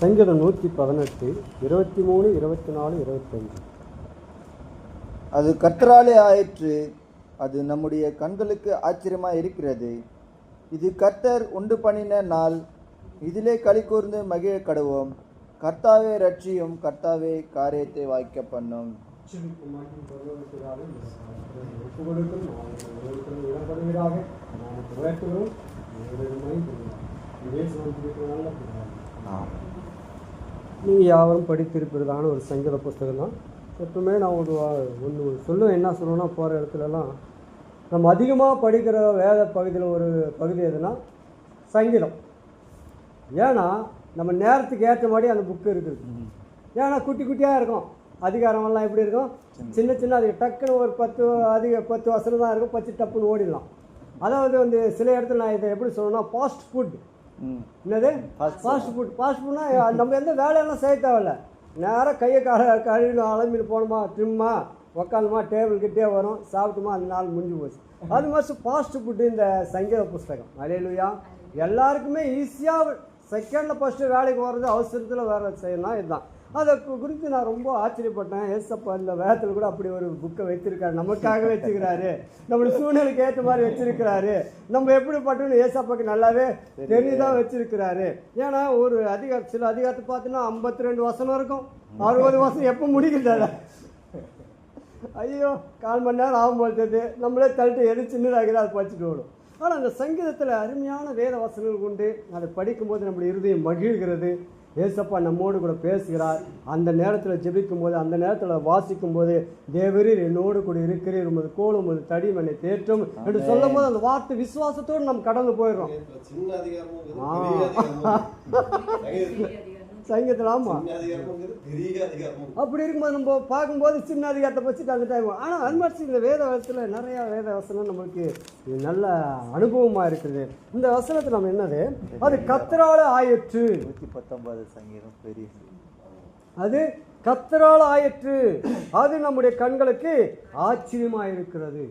சங்கீதம் நூற்றி பதினெட்டு இருபத்தி மூணு இருபத்தி நாலு இருபத்தஞ்சு அது கர்த்தராலே ஆயிற்று அது நம்முடைய கண்களுக்கு ஆச்சரியமா இருக்கிறது. இது கர்த்தர் உண்டு பண்ணின நாள் இதிலே களி கூர்ந்து மகிழ கடுவோம். கர்த்தாவே ரட்சியும் கர்த்தாவே காரியத்தை வாய்க்க பண்ணும். ஒப்பு கொடுக்கும் இடப்படுவீராக நமக்கு உயர்த்துகிறோம் நல்ல நீங்கள் யாவரும் படித்திருப்பதான ஒரு சங்கீத புஸ்தகம் தான் எப்பவுமே நான் ஒரு ஒன்று சொல்லுவேன் என்ன சொல்லுவேன்னா போகிற இடத்துலலாம் நம்ம அதிகமாக படிக்கிற வேத பகுதியில் ஒரு பகுதி எதுனா சங்கீதம். ஏன்னா நம்ம நேரத்துக்கு ஏற்ற மாதிரி அந்த புக்கு இருக்குது. ஏன்னா குட்டி குட்டியாக இருக்கும். அதிகாரமெல்லாம் எப்படி இருக்கும்? சின்ன. சின்ன அது டக்குன்னு ஒரு பத்து அதிக பத்து வசனம் தான் இருக்கும் பத்து டப்புன்னு ஓடிடலாம். அதாவது வந்து சில இடத்துல நான் இதை எப்படி சொல்லணும்னா ஃபாஸ்ட் ஃபுட். என்னது? ஃபாஸ்ட் ஃபுட் ஃபாஸ்ட் ஃபுட்னா நம்ம எந்த வேலையெல்லாம் செய்ய தேவையில்ல. நேராக கையை கால அலம்பின்னு போகணுமா ட்ரிம்மா உக்காந்துமா டேபிள் கிட்டே வரும் சாப்பிட்டுமா அந்த நாள் முடிஞ்சு போச்சு. அது மாதிரி ஃபாஸ்ட் ஃபுட்டு இந்த சங்கீத புஸ்தகம். அலையலுயா எல்லாருக்குமே ஈஸியாக செகண்டில் ஃபஸ்ட்டு வேலைக்கு வர்றது அவசரத்தில் வேலை செய்யலாம் இதுதான். அதை குறித்து நான் ரொம்ப ஆச்சரியப்பட்டேன். ஏசப்பா இந்த வேதத்தில் கூட அப்படி ஒரு புக்கை வச்சிருக்காரு நமக்காக வச்சிருக்கிறாரு நம்மளோட சூழ்நிலைக்கு ஏற்ற மாதிரி வச்சிருக்கிறாரு. நம்ம எப்படிப்பட்டோன்னு ஏசப்பாக்கு நல்லாவே தெரிஞ்சுதான் வச்சிருக்கிறாரு. ஏன்னா ஒரு அதிக சில அதிகாரத்தை பார்த்தீங்கன்னா ஐம்பத்தி ரெண்டு வசனம் இருக்கும். அறுபது வசனம் எப்போ முடிக்கிறது ஐயோ கால் மணி நேரம் ஆகும் போல் தெரியுது. நம்மளே தள்ளிட்டு எது சின்னதாகிறா அதை படிச்சுட்டு ஓடும். ஆனால் அந்த சங்கீதத்தில் அருமையான வேத வசனங்கள் உண்டு. அதை படிக்கும்போது நம்முடைய இருதயம் மகிழ்கிறது. ஏசப்பா நம்மோடு கூட பேசுகிறார். அந்த நேரத்தில் ஜெபிக்கும் போது அந்த நேரத்தில் வாசிக்கும் போது தேவரீர் என்னோடு கூட இருக்கிறீர். உமது கோலும் உமது தடி என்னை தேற்றும். என்று சொல்லும் போது அந்த வார்த்தை விசுவாசத்தோடு நம்ம கடந்து போயிடுறோம். சங்கீதத்தில் ஆமாம். அப்படி இருக்கும்போது நம்ம பார்க்கும்போது சின்ன அதிகாரத்தை வச்சுட்டு அந்த டைம் ஆனால் மாதிரி இந்த வேத வசத்தில் நிறையா வேத வசனம் நம்மளுக்கு நல்ல அனுபவமாக இருக்குது. இந்த வசனத்தை நம்ம என்னது? அது கத்தரால ஆயிற்று. நூற்றி பத்தொன்பது சங்கீதம் பெரிய அது கத்தரால் ஆயிற்று. அது நம்முடைய கண்களுக்கு ஆச்சரியமாக இருக்கிறது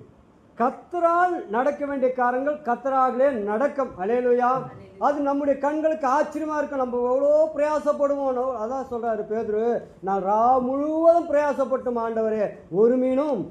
கத்தரால் நடக்க வேண்டிய காரங்கள் கத்தராகலே நடக்கும். அலேலுயா அது நம்முடைய கண்களுக்கு ஆச்சரியமா இருக்கும். நம்ம எவ்வளோ பிரயாசப்படுவோம். அதான் சொல்றாரு பேதுரு. நான் ரா முழுவதும் பிரயாசப்பட்டும் ஆண்டவரே. ஒரு மீனும்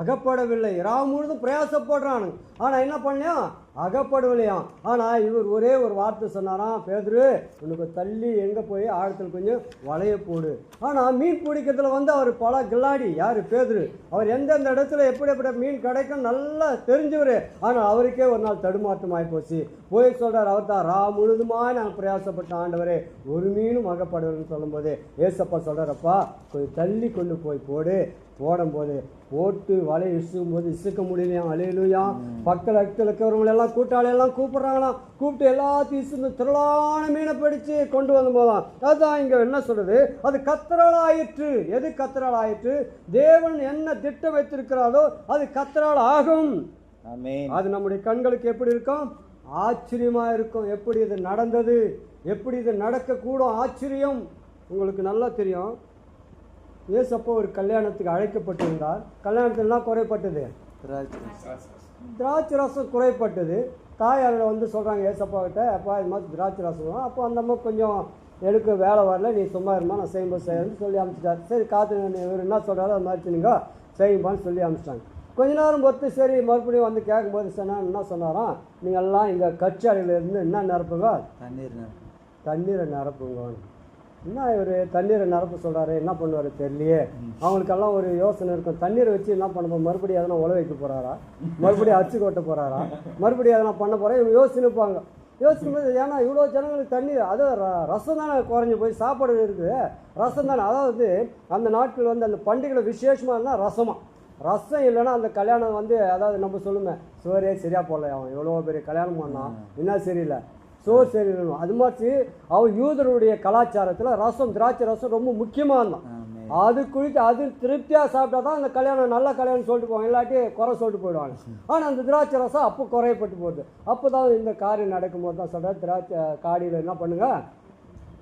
அகப்படவில்லை. ரா முழுதும் பிரயாசப்படுறானு ஆனால் என்ன பண்ணேன் அகப்படவில்லையாம் ஆனால் இவர் ஒரே ஒரு வார்த்தை சொன்னாராம் பேதுரு உனக்கு தள்ளி எங்கே போய் ஆழத்தில் கொஞ்சம் வலைய போடு. ஆனால் மீன் பிடிக்கிறதுல வந்து அவர் பல கில்லாடி. யார்? பேதுரு. அவர் எந்தெந்த இடத்துல எப்படி எப்படி மீன் கிடைக்கும் நல்லா தெரிஞ்சவர். ஆனால் அவருக்கே ஒரு நாள் தடுமாற்றம் ஆகி போச்சு. போய் சொல்கிறார் அவர் தான் ரா முழுதுமாய் நான் பிரயாசப்பட்ட ஆண்டவரே. ஒரு மீனும் அகப்படவில்லைன்னு சொல்லும்போது ஏசப்பா சொல்கிறாரப்பா கொஞ்சம் தள்ளி கொண்டு போய் போடு. போடும்போது போட்டு வலை இசுக்கும் போது இசுக்க முடியலையாம். அலையிலுயாம் பக்கத்தில் அக்கத்தில் இருக்கிறவங்க எல்லாம் கூட்டாளி எல்லாம் கூப்பிடுறாங்களாம். கூப்பிட்டு எல்லாத்தையும் இசுந்து திரளான மீனை பிடிச்சு கொண்டு வந்து போகலாம் அதுதான் இங்கே என்ன சொல்றது? அது கத்தரால் ஆயிற்று எது கத்தரால் ஆயிற்று தேவன் என்ன திட்டம் வைத்திருக்கிறாரோ அது கத்தரால் ஆகும் அது நம்முடைய கண்களுக்கு எப்படி இருக்கும்? ஆச்சரியமா இருக்கும். எப்படி இது நடந்தது? எப்படி இது நடக்கக்கூடும்? ஆச்சரியம். உங்களுக்கு நல்லா தெரியும். ஏசப்போ ஒரு கல்யாணத்துக்கு அழைக்கப்பட்டிருந்தார். கல்யாணத்தில் என்ன குறைப்பட்டது திராட்சை ரசம் குறைப்பட்டது. தாயார் வந்து சொல்கிறாங்க ஏசப்பா கிட்ட அப்பா இது மாதிரி திராட்சை ரசம் வேணும்." அப்போ அந்த அம்மா கொஞ்சம் எனக்கு வேலை வரல நீ சும்மா இருமா நான் செய்யும்போது செய்யறேன்னு சொல்லி அனுப்பிச்சிட்டார். சரி காத்து இவர் என்ன சொல்கிறாரோ அது மாதிரி நீங்க செய்யும்பான்னு சொல்லி அனுப்பிச்சிட்டாங்க. கொஞ்ச நேரம் பொறுத்து சரி மறுபடியும் வந்து கேட்கும்போது சொன்னா என்ன சொன்னாராம் நீங்கள் எல்லாம் இங்கே கச்சாடியில் இருந்து என்ன நிரப்புங்க? தண்ணீர். தண்ணீரை நிரப்புங்க என்ன இவர்? தண்ணீரை நிரப்ப சொல்கிறாரு என்ன பண்ணுவார் தெரியலையே. அவங்களுக்கெல்லாம் ஒரு யோசனை இருக்கும். தண்ணீரை வச்சு என்ன பண்ண மறுபடியும் எதனா உழ வைக்க போகிறாரா மறுபடியும் அச்சு கொட்ட போகிறாரா மறுபடியும் எதனா பண்ண போகிறா இவங்க யோசிச்சுப்பாங்க. யோசிக்கும் போது ஏன்னா இவ்வளோ ஜனங்களுக்கு தண்ணி அது ரசம் தானே குறைஞ்சி போய் சாப்பாடு இருக்குது. ரசம் தானே. அதாவது அந்த நாட்கள் வந்து அந்த பண்டிகையில் விசேஷமாக இருந்தால் ரசமா. ரசம் இல்லைன்னா அந்த கல்யாணம் வந்து அதாவது நம்ம சொல்லுமே சோறே சரியா போடல அவன் எவ்வளோ பெரிய கல்யாணம் பண்ணான். என்ன சரியில்லை. சோறு சரியில்லைன்னு அது மாதிரி அவன் யூதருடைய கலாச்சாரத்தில் ரசம் திராட்சை ரசம் ரொம்ப முக்கியமாக இருந்தான் அது குறித்து அது திருப்தியாக சாப்பிட்டா தான் அந்த கல்யாணம் நல்ல கல்யாணம் சொல்லிட்டு போவாங்க. இல்லாட்டி குறை சொல்லிட்டு போயிடுவாங்க. ஆனால் அந்த திராட்சை ரசம் அப்போ குறையப்பட்டு போகுது. அப்போ தான் இந்த காரியம் நடக்கும்போது தான் சொல்கிறேன் திராட்சை காடியில் என்ன பண்ணுங்க?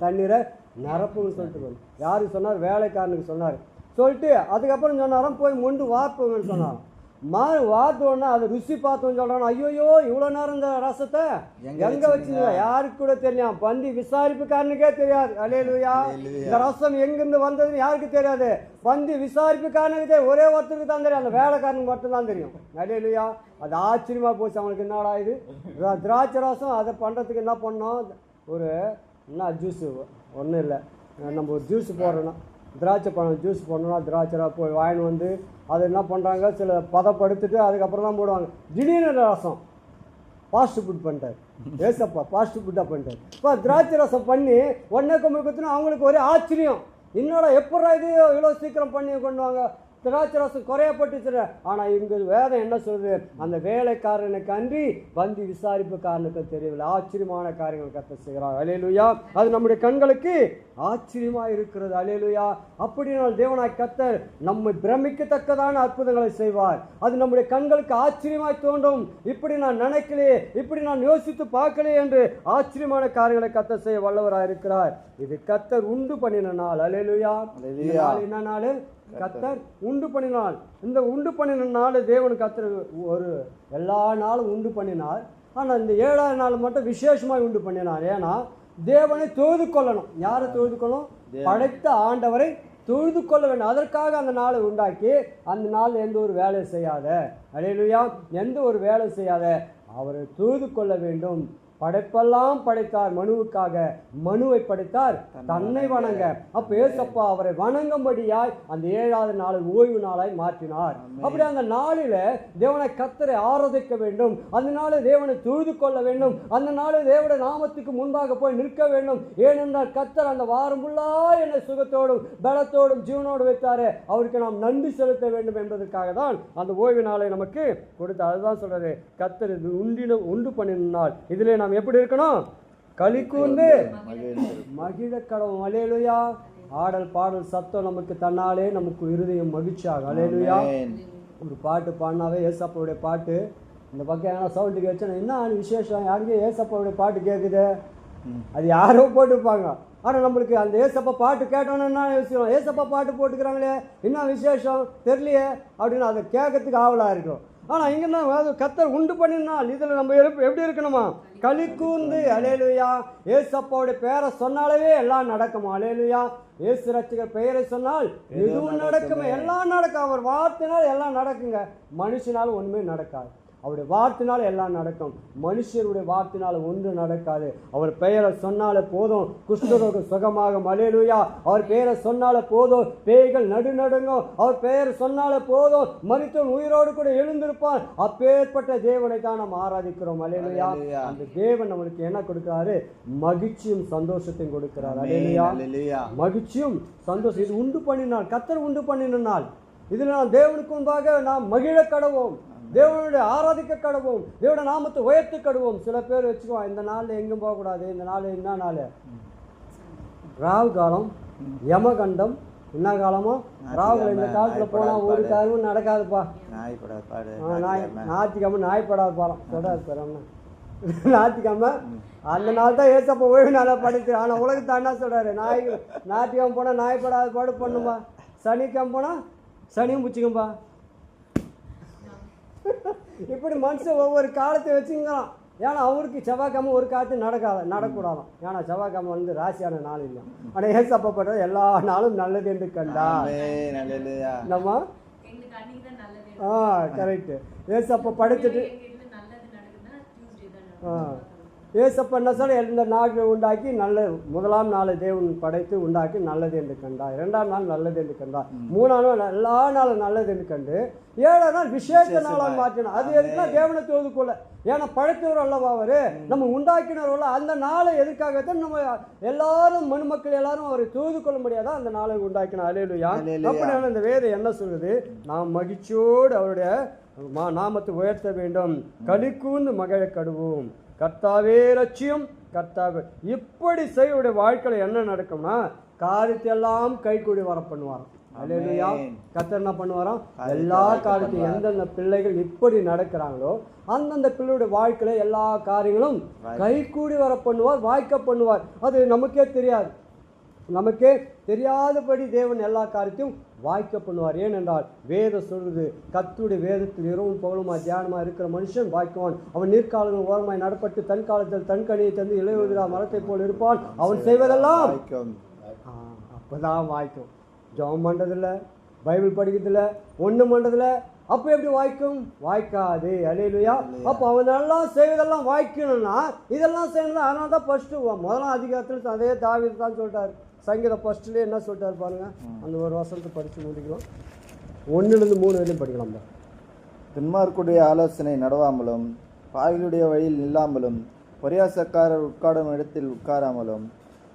தண்ணீரை நிரப்புன்னு சொல்லிட்டு போகணும் யாருக்கு சொன்னார்? வேலைக்காரனுக்கு சொன்னார். சொல்லிட்டு அதுக்கப்புறம் சொன்னாராம் போய் மொண்டு வார்ப்புங்கன்னு சொன்னாராம். மா வாத்தோன்னா அதை ருசி பார்த்தோன்னு சொல்கிறான் ஐயோயோ இவ்வளோ நேரம் இந்த ரசத்தை எங்க வச்சுங்க யாருக்கு கூட தெரியும். பந்தி விசாரிப்புக்காரனுக்கே தெரியாது. அலேலுயா இந்த ரசம் எங்கிருந்து வந்ததுன்னு யாருக்கு தெரியாது? பந்தி விசாரிப்புக்காரனுக்கு தெரியும் ஒரே ஒருத்தருக்கு தான் தெரியும். அந்த வேலைக்காரனுக்கு மட்டும்தான் தெரியும். அலேலுயா அது ஆச்சரியமா போச்சு. அவனுக்கு என்னடா இது? திரா- திராட்சை ரசம் அதை பண்ணுறதுக்கு என்ன பண்ணோம்? ஒரு என்ன ஜூஸு ஒன்றும் இல்லை. நம்ம ஒரு ஜூஸ் போடுறோன்னா திராட்சை பழம் ஜூஸ் போடணும்னா திராட்சை போய் வாங்கின்னு வந்து அதை என்ன பண்ணுறாங்க சில பதப்படுத்திட்டு அதுக்கப்புறம் தான் போடுவாங்க. திடீர்னு ரசம்? ஃபாஸ்ட் ஃபுட் பண்ணிட்டார். ஏசப்பா ஃபாஸ்ட் ஃபுட்டாக பண்ணிட்டார். இப்போ திராட்சை ரசம் பண்ணி ஒன்றே கொம்பு குத்துனா அவங்களுக்கு ஒரே ஆச்சரியம். என்னடா எப்படா இது இவ்வளோ சீக்கிரம் பண்ணி கொண்டு வாங்க? திராட்சை ரசம் குறையப்பட்டுச்சு ஆனால் இங்கே வேதம் என்ன சொல்லுது? அந்த வேலைக்காரனுக்கு அன்றி வந்து விசாரிப்புக்காரனுக்கு தெரியவில்லை. ஆச்சரியமான காரியங்கள் கத்த செய்கிறார். அலேலுயா அது நம்முடைய கண்களுக்கு ஆச்சரியமா இருக்கிறது. அலேலுயா அப்படினால் தேவனாய் கத்தர் நம்மை பிரமிக்கத்தக்கதான அற்புதங்களை செய்வார். அது நம்முடைய கண்களுக்கு ஆச்சரியமாய் தோன்றும். இப்படி நான் நினைக்கலையே இப்படி நான் யோசித்து பார்க்கலையே என்று ஆச்சரியமான காரியங்களை கத்தர் செய்ய வல்லவராய் இருக்கிறார் இது கத்தர் உண்டு பண்ணின நாள். நாள் என்ன நாள்? கத்தர். உண்டு பண்ணினாள் இந்த உண்டு பண்ணின நாள் தேவன் கத்தர் ஒரு எல்லா நாளும் உண்டு பண்ணினார். ஆனால் இந்த ஏழாவது நாள் மட்டும் விசேஷமாக உண்டு பண்ணினார். ஏன்னா தேவனை தொழுது கொள்ளணும். யாரை தொழுது கொள்ளணும்? படைத்த ஆண்டவரை தொழுது கொள்ள வேண்டும். அதற்காக அந்த நாளை உண்டாக்கி அந்த நாள் எந்த ஒரு வேலை செய்யாத. அலையிலுயா. எந்த ஒரு வேலை செய்யாத. அவரை தொழுது கொள்ள வேண்டும். படைப்பெல்லாம் படைத்தார் மனுவுக்காக. மனுவை படைத்தார் தன்னை வணங்க. அப்ப ஏசப்பா அவரை வணங்கும்படியாய் அந்த ஏழாவது நாளை ஓய்வு நாளாய் மாற்றினார். அப்படி அந்த நாளில தேவனை கத்தரை ஆராதிக்க வேண்டும். அந்த நாளில் தேவனை தொழுது கொள்ள வேண்டும். அந்த நாளில் தேவனுடைய நாமத்துக்கு முன்பாக போய் நிற்க வேண்டும். ஏனென்றால் கத்தர் அந்த வாரம் ஃபுல்லா என்னை சுகத்தோடும் பலத்தோடும் ஜீவனோடு வைத்தாரு. அவருக்கு நாம் நன்றி செலுத்த வேண்டும் என்பதற்காக தான் அந்த ஓய்வு நாளை நமக்கு கொடுத்தார். அதுதான் சொல்றாரு கத்தர் இது உண்டின உண்டு பண்ணின நாள். இதிலே நாம் எப்படி இருக்கணும்? களி கூர்ந்து மகிழ கடவும் அலேலுயா ஆடல் பாடல் சத்தம் நமக்கு தன்னாலே நமக்கு இருதயம் மகிழ்ச்சியாகும் அலேலுயா ஒரு பாட்டு பாடினாவே ஏசப்பாவுடைய பாட்டு. இந்த பக்கம் ஏன்னா சவுண்டு கேட்டு என்ன விசேஷம்? யாருக்கே ஏசப்பாவுடைய பாட்டு கேட்குது அது யாரோ போட்டுப்பாங்க ஆனால் நம்மளுக்கு அந்த ஏசப்பா பாட்டு கேட்டோன்னு என்ன விஷயம் ஏசப்பா பாட்டு போட்டுக்கிறாங்களே என்ன விசேஷம்? தெரியலையே அப்படின்னு அதை கேட்கறதுக்கு ஆவலாக இருக்கும். ஆனால் இங்கே தான் கத்தர் உண்டு பண்ணினால் இதில் நம்ம எப்படி எப்படி இருக்கணுமா? களி கூர்ந்து அலேலுயா ஏசப்பாவுடைய பேரை சொன்னாலே எல்லாம் நடக்குமா? அலேலுயா ஏசு ரட்சகர் பெயரை சொன்னால் எதுவும் நடக்குமே. எல்லாம் நடக்கும். அவர் வார்த்தைனால் எல்லாம் நடக்குங்க. மனுஷனால் ஒன்றுமே நடக்காது. அவருடைய வார்த்தைனால எல்லாம் நடக்கும். மனுஷருடைய வார்த்தைனால ஒன்று நடக்காது. அவர் பெயரை சொன்னாலே போதும். குஷ்டரோகம் சுகமாகும். அலேலுயா அவர் பெயரை சொன்னாலே போதும். பேய்கள் நடுநடுங்கும் அவர் பெயரை சொன்னாலே போதும். மரித்தவன் உயிரோடு கூட எழுந்திருப்பான். அப்பேற்பட்ட தேவனை தான் நாம் ஆராதிக்கிறோம். அலேலுயா அல்லேலூயா. அந்த தேவன் நம்மளுக்கு என்ன கொடுக்கிறாரு? மகிழ்ச்சியும் சந்தோஷத்தையும் கொடுக்கிறார். அலேலுயா மகிழ்ச்சியும் சந்தோஷம். இது உண்டு பண்ணினாள் கத்தர் உண்டு பண்ணின நாள் இதில் நாம் தேவனுக்கு முன்பாக நாம் மகிழ கடவோம். தேவனுடைய ஆராதிக்க கடவோம் தேவனுடைய நாமத்தை உயர்த்து கடுவோம் சில பேர் வச்சுக்குவோம் இந்த நாளில் எங்கும் போகக்கூடாது இந்த நாள் என்ன நாள்? ராவு காலம் யமகண்டம் என்ன காலமோ? ராவுல இந்த காலத்தில் போனால் ஒரு காரியமும் நடக்காதுப்பா. நாய் ஞாயிற்றுக்கிழமை. நாய்ப்படாத பாலம் சொல்றாரு பெறம்னா ஞாயிற்றுக்கிழமை அந்த நாள் தான் ஏசப்ப ஓய்வு நாளாக படிச்சு ஆனால் உலகத்தை என்ன சொல்றாரு? நாய் ஞாயிற்றுக்கிழமை போனால் நாய்ப்படாத பாடு பண்ணும்பா சனிக்கிழமை போனால் சனியும் பிடிச்சிக்கும்பா. இப்படி மனுஷன் ஒவ்வொரு காலத்தை வச்சுங்கிறான் ஏன்னா அவருக்கு செவ்வாய்க்கிழமை ஒரு காலத்து நடக்காத நடக்கூடாதாம் ஏன்னா செவ்வாய்க்கிழமை வந்து ராசியான நாள் இல்லை. ஆனால் ஏசப்பப்பட்டது எல்லா நாளும் நல்லது என்று கண்டா நம்ம ஆ கரெக்டு ஏசப்ப தான் ஆ. ஏசப்ப என்ன சொல்ல இந்த நாட்டை உண்டாக்கி நல்ல முதலாம் நாளை தேவன் படைத்து உண்டாக்கி நல்லது என்று கண்டார். இரண்டாம் நாள் நல்லது என்று கண்டார். மூணாம் நாள் எல்லா நாளும் நல்லது என்று கண்டு ஏழாம் நாள் விசேஷ நாளாக மாற்றினார். அது எதுக்குன்னா தேவனை தொழுது கொள்ள ஏன்னா படைத்தவர் அல்லவா அவரு? நம்ம உண்டாக்கினவர் அந்த நாளை எதுக்காகத்தான் நம்ம எல்லாரும் மனுமக்கள் எல்லாரும் அவரை தொழுது கொள்ள முடியாதா அந்த நாளை உண்டாக்கினார். அலேலுயா அல்லேலூயா. அப்படினால இந்த வேதம் என்ன சொல்லுது? நாம் மகிழ்ச்சியோடு அவருடைய நாமத்தை உயர்த்த வேண்டும். களிக்கூர்ந்து மகிழ கடுவோம். கர்த்தாவே ரட்சியம் கர்த்தாவே. இப்படி செய்யுடைய வாழ்க்கையில என்ன நடக்கும்னா காரியத்தையெல்லாம் கைகூடி வர பண்ணுவாராம். அல்லேலூயா. ஆமென். கர்த்தர் என்ன பண்ணுவாராம்? எல்லா காரியத்தையும் எந்தெந்த பிள்ளைகள் இப்படி நடக்கிறாங்களோ அந்தந்த பிள்ளையுடைய வாழ்க்கையில எல்லா காரியங்களும் கைகூடி வர பண்ணுவார் வாய்க்க பண்ணுவார். அது நமக்கே தெரியாது. நமக்கே தெரியாதபடி தேவன் எல்லா காரியத்தையும் வாய்க்க பண்ணுவார். ஏனென்றால் வேதம் சொல்றது கத்துடைய வேதத்தில் இரவும் பகலுமா தியானமா இருக்கிற மனுஷன் வாய்க்குவான். அவன் நீர்க்காலங்கள் ஓரமாய் நடப்பட்டு தன் காலத்தில் தன் கனியை தந்து இளையுதிரா மரத்தை போல் இருப்பான். அவன் செய்வதெல்லாம் அப்பதான் வாய்க்கும். ஜெபம் பண்றதில்ல பைபிள் படிக்கிறதில்ல ஒண்ணும் பண்றதில்ல. அப்போ எப்படி வாய்க்கும்? வாய்க்காது அலையிலுயா அப்போ அவன் நல்லா செய்வதெல்லாம் வாய்க்கணும்னா இதெல்லாம் செய்யணும் அதனால தான் ஃபஸ்ட்டு முதலாம் அதிகாரத்தில் அதே தாவீது தான் சொல்லிட்டாரு சங்கீத ஃபர்ஸ்ட்லேயே என்ன சொல்லிட்டாரு பாருங்க? அந்த ஒரு வசனத்தை படித்து முடிக்கிறோம். ஒன்றுலேருந்து மூணு வரையும் படிக்கலாம் தான் துன்மார்க்குடைய ஆலோசனை நடவாமலும் பாவிகளுடைய வழியில் நில்லாமலும் பரியாசக்காரர் உட்காரும் இடத்தில் உட்காராமலும்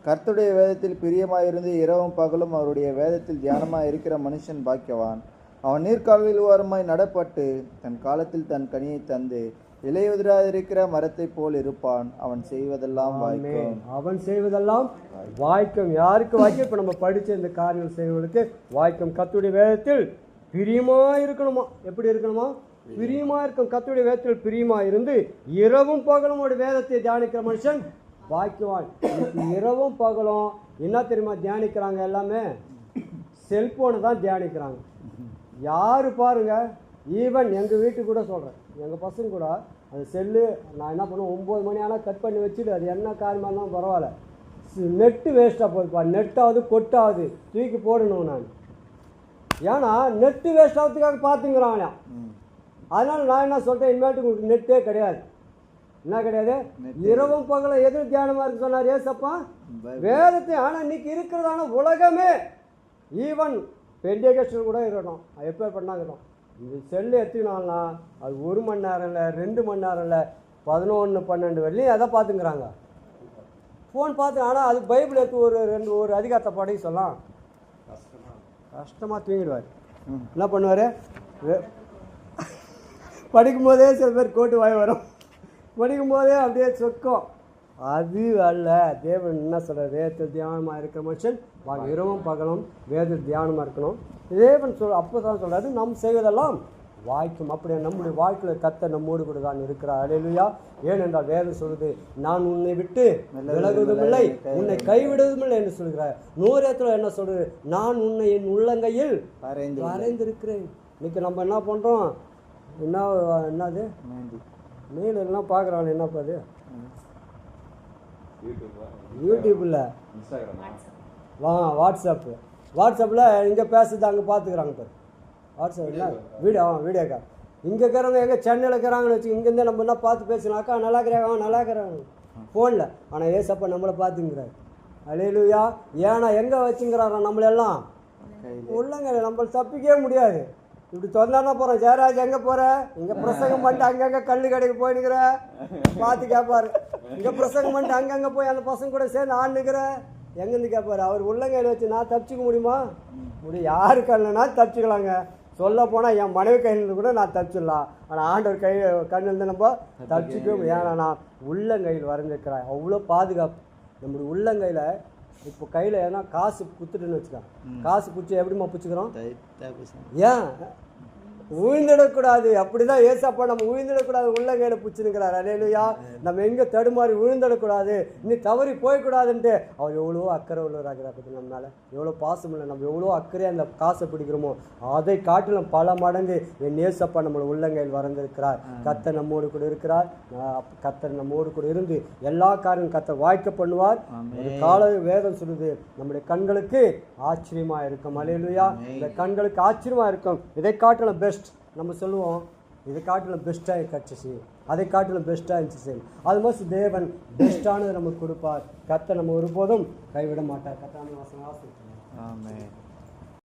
கர்த்துடைய வேதத்தில் பிரியமாயிருந்து இரவும் பகலும் அவருடைய வேதத்தில் தியானமாக இருக்கிற மனுஷன் பாக்கியவான். அவன் நீர்க்காலில் ஓரமாய் நடப்பட்டு தன் காலத்தில் தன் கனியை தந்து இலையுதிராதிருக்கிற மரத்தைப் போல் இருப்பான். அவன் செய்வதெல்லாம் வாய்க்கும். அவன் செய்வதெல்லாம் வாய்க்கும். யாருக்கு வாய்க்கும்? இப்போ நம்ம படிச்ச இந்த காரியங்கள் செய்வதற்கு வாய்க்கும். கத்துடைய வேதத்தில் பிரியமா இருக்கணுமா எப்படி இருக்கணுமா? பிரியமா இருக்கும் கத்துடைய வேதத்தில் பிரியமா இருந்து இரவும் பகலும் ஒரு வேதத்தை தியானிக்கிற மனுஷன் வாய்க்குவான். இரவும் பகலும் என்ன தெரியுமா தியானிக்கிறாங்க எல்லாமே? செல்போனை தான் தியானிக்கிறாங்க. யாரு பாருங்க? ஈவன் எங்கள் வீட்டுக்கு கூட சொல்கிறேன் எங்கள் பசங்க கூட அந்த செல்லு நான் என்ன பண்ணுவேன் ஒம்பது மணி ஆனால் கட் பண்ணி வச்சுட்டு அது என்ன காரியமாக இருந்தாலும் பரவாயில்ல. நெட்டு வேஸ்ட்டாக போகுதுப்பா நெட்டாவது கொட்டாவது தூக்கி போடணும் நான். ஏன்னா நெட்டு வேஸ்ட் ஆகிறதுக்காக பார்த்துங்கிறான் அவன். அதனால நான் என்ன சொல்லிட்டேன் இனிமேட்டு உங்களுக்கு நெட்டே கிடையாது. என்ன கிடையாது? இரவும் பகலும் எது தியானமாக இருக்கு சொன்னார் ஏசப்பா. வேதத்தை ஆனால் இன்னைக்கு இருக்கிறதான உலகமே. ஈவன் பெண்டியகஸ்டர் கூட இருக்கட்டும் அது எப்போ பண்ணாங்கட்டும் இந்த செல்லு எடுத்துக்கினாங்கன்னா அது ஒரு மணி நேரம் இல்லை ரெண்டு மணி நேரம் இல்லை பதினொன்று பன்னெண்டு வரலையும் எதை பார்த்துங்கிறாங்க? ஃபோன் பார்த்து ஆனால் அது பைபிள் எடுத்து ஒரு ரெண்டு ஒரு அதிகாரத்தை படிக்க சொல்லலாம். கஷ்டமாக தூங்கிடுவார். என்ன பண்ணுவார்? படிக்கும் போதே சில பேர் கோட்டு வாய் வரும். படிக்கும் போதே அப்படியே சொக்கும் அது அல்ல தேவன் என்ன சொல்ற வேதத்தில் தியானமாக இருக்கிற மனுஷன் இரவும் பகலும் வேதத்தில் தியானமாக இருக்கணும். தேவன் சொல் அப்போ தான் சொல்றாரு நம் செய்வதெல்லாம் வாய்க்கும். அப்படியே நம்முடைய வாழ்க்கையில் கத்த நம்மோடு கூட தான் இருக்கிறார். அலையிலுயா ஏனென்றால் வேதம் சொல்லுது நான் உன்னை விட்டு விலகுவதுமில்லை உன்னை கைவிடுவதுமில்லை என்று சொல்கிறார். நூறேத்துல என்ன சொல்றது நான் உன்னை என் உள்ளங்கையில் வரைந்து வரைந்திருக்கிறேன். இன்னைக்கு நம்ம என்ன பண்ணுறோம் என்ன என்னது. மெயில் எல்லாம் பார்க்குறாங்க அது? யூடியூப்பா யூடியூப்பில் வா வாட்ஸ்அப்பு. வாட்ஸ்அப்பில் இங்கே பேசுறது அங்கே பார்த்துக்குறாங்க பாரு. வாட்ஸ்அப்பில் வீடியோ ஆ வீடியோ கால். இங்கே இருக்கிறவங்க எங்கே சென்னையில் இருக்கிறாங்கன்னு வச்சு இங்கேருந்து நம்ம என்ன பார்த்து பேசினாக்கா நல்லா இருக்கிறாங்க அவன் நல்லா இருக்கிறாங்க. ஃபோனில் ஆனால் ஏசப்பா நம்மளை பார்த்துங்கிறாரு. அலையிலுயா ஏன்னா எங்கே வச்சுங்கிறாரா நம்மளெல்லாம். உள்ளங்க நம்ம தப்பிக்கவே முடியாது. இப்படி சொன்னா போகிறோம் ஜெயராஜ் எங்கே போகிற இங்கே பிரசங்கம் பண்ணிட்டு அங்கங்கே கல்லு கடைக்கு போயினுக்கிற. பார்த்து கேட்பாரு இங்கே பிரசங்கம் பண்ணிட்டு அங்கங்கே போய் அந்த பசங்க கூட சேர்ந்து ஆண்டுக்கிற எங்கேருந்து கேட்பாரு அவர் உள்ளங்கையில் வச்சு நான் தப்பிச்சுக்க முடியுமா? முடியும். யாரு கண்ணுனா தப்பிச்சுக்கலாங்க. சொல்ல போனால் என் மனைவி கையிலிருந்து கூட நான் தப்பிச்சிடலாம். ஆனால் ஆண்டவர் கை கண்ணிலிருந்து நம்ம தப்பிச்சுக்கவே முடியும். ஏன்னா நான் உள்ளங்கையில் வரைஞ்சிருக்கிறேன். அவ்வளோ பாதுகாப்பு. நம்முடைய உள்ளங்கையில் இப்போ கையில் ஏன்னா காசு குத்துட்டுன்னு வச்சுக்கோங்க. காசு பிடிச்சி எப்படிம்மா பிடிச்சிக்கிறோம். ஏன்? உழுந்துடக்கூடாது. அப்படிதான் ஏசப்பா நம்ம உழுந்துடக்கூடாது உள்ளங்கையில் பிடிச்சிருக்கிறார் அலையிலுயா நம்ம எங்கே தடுமாறி விழுந்துடக்கூடாது நீ தவறி போயக்கூடாதுன்ட்டு அவர் எவ்வளோ அக்கறை உள்ளவராகிறார் பற்றி நம்ம மேலே எவ்வளோ பாசம் இல்லை நம்ம எவ்வளோ அக்கறையாக அந்த காசை பிடிக்கிறோமோ அதை காட்டிலும் பல மடங்கு என் ஏசப்பா நம்மளை உள்ளங்கையில் வரைந்திருக்கிறார். கத்தர் நம்மோடு கூட இருக்கிறார். கத்தர் நம்மோடு கூட இருந்து எல்லா காரியம் கத்தர் வாய்க்க பண்ணுவார். ஒரு கால வேதம் சொல்லுது நம்முடைய கண்களுக்கு ஆச்சரியமா இருக்கும். அலையிலுயா இந்த கண்களுக்கு ஆச்சரியமா இருக்கும். இதை காட்டிலும் பெஸ்ட் நம்ம சொல்லுவோம் இதை காட்டிலும் பெஸ்ட்டாக கட்சி அதை காட்டிலும் பெஸ்ட்டாக இருந்துச்சு. செய்யும் அது மாதிரி தேவன் பெஸ்ட்டானது நமக்கு கொடுப்பார். கத்தை நம்ம ஒருபோதும் கைவிட மாட்டார். கத்தான வாசம் வாசிக்கிறோம் ஆமாம்